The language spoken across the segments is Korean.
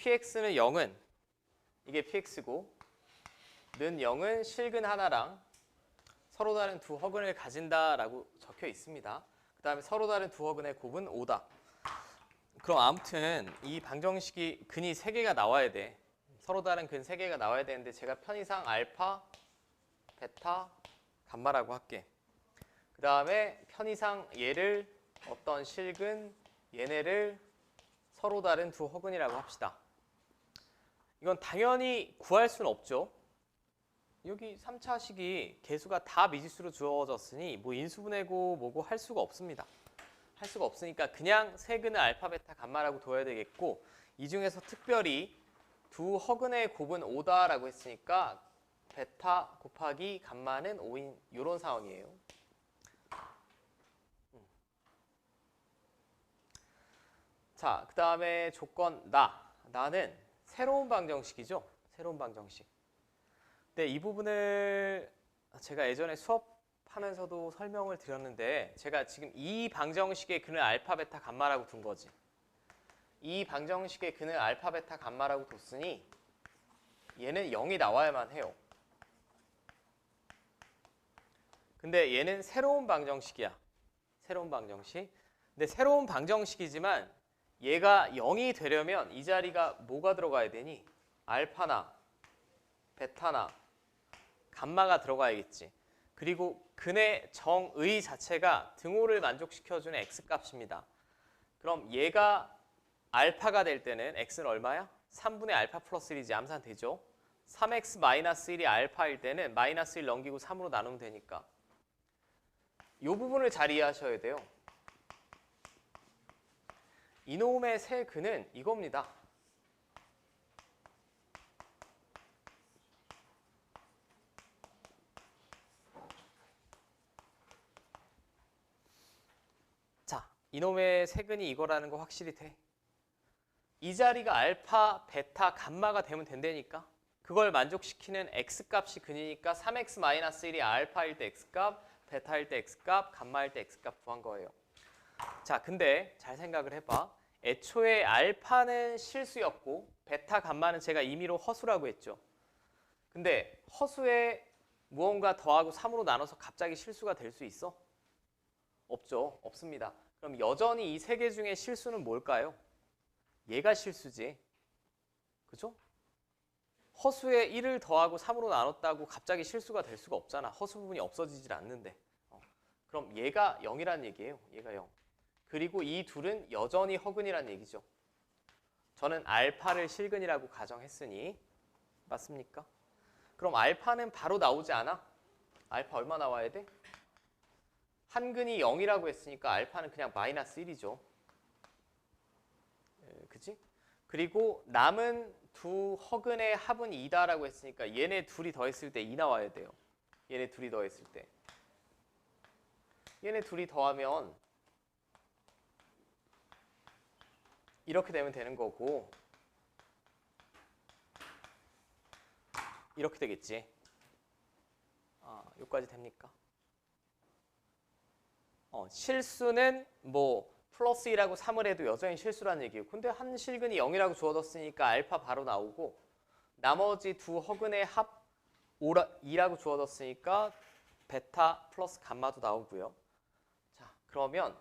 px는 0은 이게 px고 는 0은 실근 하나랑 서로 다른 두 허근을 가진다라고 적혀 있습니다. 그 다음에 서로 다른 두 허근의 곱은 5다. 그럼 아무튼 이 방정식이 근이 3개가 나와야 돼. 서로 다른 근 3개가 나와야 되는데 제가 편의상 알파, 베타, 감마라고 할게. 그 다음에 편의상 얘를 어떤 실근, 얘네를 서로 다른 두 허근이라고 합시다. 이건 당연히 구할 수는 없죠. 여기 3차식이 개수가 다 미지수로 주어졌으니 뭐 인수분해고 뭐고 할 수가 없습니다. 할 수가 없으니까 그냥 세근을 알파, 베타, 감마라고 둬야 되겠고 이 중에서 특별히 두 허근의 곱은 5다라고 했으니까 베타 곱하기 감마는 5인 이런 상황이에요. 음. 자, 그 다음에 조건 나. 나는 새로운 방정식이죠. 새로운 방정식. 네, 이 부분을 제가 예전에 수업하면서도 설명을 드렸는데 제가 지금 이 방정식의 근을 알파, 베타, 감마라고 둔 거지. 이 방정식의 근을 알파, 베타, 감마라고 뒀으니 얘는 0이 나와야만 해요. 근데 얘는 새로운 방정식이야. 새로운 방정식. 근데 새로운 방정식이지만 얘가 0이 되려면 이 자리가 뭐가 들어가야 되니? 알파나 베타나 감마가 들어가야겠지. 그리고 근의 정의 자체가 등호를 만족시켜주는 x값입니다. 그럼 얘가 알파가 될 때는 x는 얼마야? 3분의 알파 플러스 1이지 암산되죠? 3x 마이너스 1이 알파일 때는 마이너스 1 넘기고 3으로 나누면 되니까 이 부분을 잘 이해하셔야 돼요. 이놈의 새 근은 이겁니다. 자, 이놈의 세 근이 이거라는 거 확실히 돼. 이 자리가 알파, 베타, 감마가 되면 된다니까. 그걸 만족시키는 x값이 근이니까 3x-1이 알파일 때 x값, 베타일 때 x값, 감마일 때 x값 구한 거예요. 자, 근데 잘 생각을 해봐. 애초에 알파는 실수였고 베타, 감마는 제가 임의로 허수라고 했죠. 근데 허수에 무언가 더하고 3으로 나눠서 갑자기 실수가 될 수 있어? 없죠. 없습니다. 그럼 여전히 이 세 개 중에 실수는 뭘까요? 얘가 실수지. 그죠? 허수에 1을 더하고 3으로 나눴다고 갑자기 실수가 될 수가 없잖아. 허수 부분이 없어지질 않는데. 어. 그럼 얘가 0이란 얘기예요. 얘가 0. 그리고 이 둘은 여전히 허근이란 얘기죠. 저는 알파를 실근이라고 가정했으니 맞습니까? 그럼 알파는 바로 나오지 않아? 알파 얼마 나와야 돼? 한근이 0이라고 했으니까 알파는 그냥 마이너스 1이죠. 그지? 그리고 남은 두 허근의 합은 2다라고 했으니까 얘네 둘이 더했을 때 2 나와야 돼요. 얘네 둘이 더했을 때. 얘네 둘이 더하면 이렇게 되면 되는 거고 이렇게 되겠지. 아, 여기까지 됩니까? 어, 실수는 뭐 플러스 1하고 3을 해도 여전히 실수라는 얘기예요. 근데 한 실근이 0이라고 주어졌으니까 알파 바로 나오고 나머지 두 허근의 합 2라고 주어졌으니까 베타 플러스 감마도 나오고요. 자, 그러면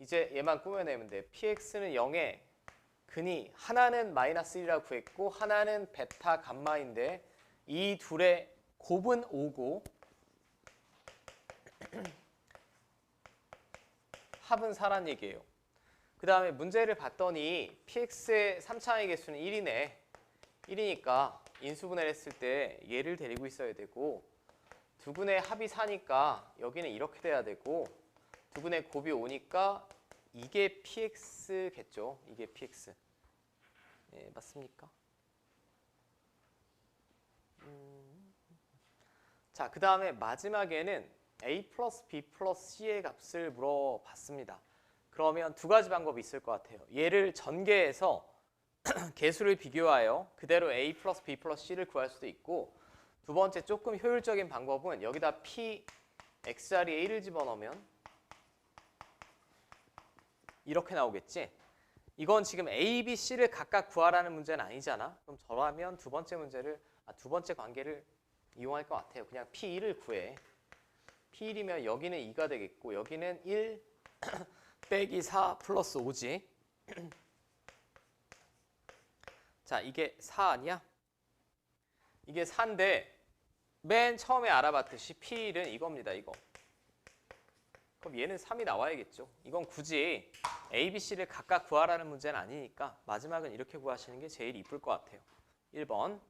이제 얘만 꾸며내면 돼. px는 0에 근이 하나는 마이너스 1이라고 구했고 하나는 베타 감마인데 이 둘의 곱은 5고 합은 4란 얘기예요. 그 다음에 문제를 봤더니 px의 3차의 개수는 1이네. 1이니까 인수분해를 했을 때 얘를 데리고 있어야 되고 두 분의 합이 4니까 여기는 이렇게 돼야 되고 두 분의 곱이 5니까 이게 px겠죠. 이게 px. 네, 맞습니까? 음. 자, 그 다음에 마지막에는 a 플러스 b 플러스 c의 값을 물어봤습니다. 그러면 두 가지 방법이 있을 것 같아요. 얘를 전개해서 개수를 비교하여 그대로 a 플러스 b 플러스 c를 구할 수도 있고 두 번째 조금 효율적인 방법은 여기다 p x자리에 1을 집어넣으면 이렇게 나오겠지. 이건 지금 A, B, C를 각각 구하라는 문제는 아니잖아. 그럼 저라면 두 번째 문제를 아, 두 번째 관계를 이용할 것 같아요. 그냥 P1을 구해. P1이면 여기는 2가 되겠고 여기는 1 빼기 4 플러스 5지. 자, 이게 4 아니야? 이게 4인데 맨 처음에 알아봤듯이 P1은 이겁니다. 이거. 그럼 얘는 3이 나와야겠죠. 이건 굳이 A, B, C를 각각 구하라는 문제는 아니니까 마지막은 이렇게 구하시는 게 제일 이쁠 것 같아요. 1번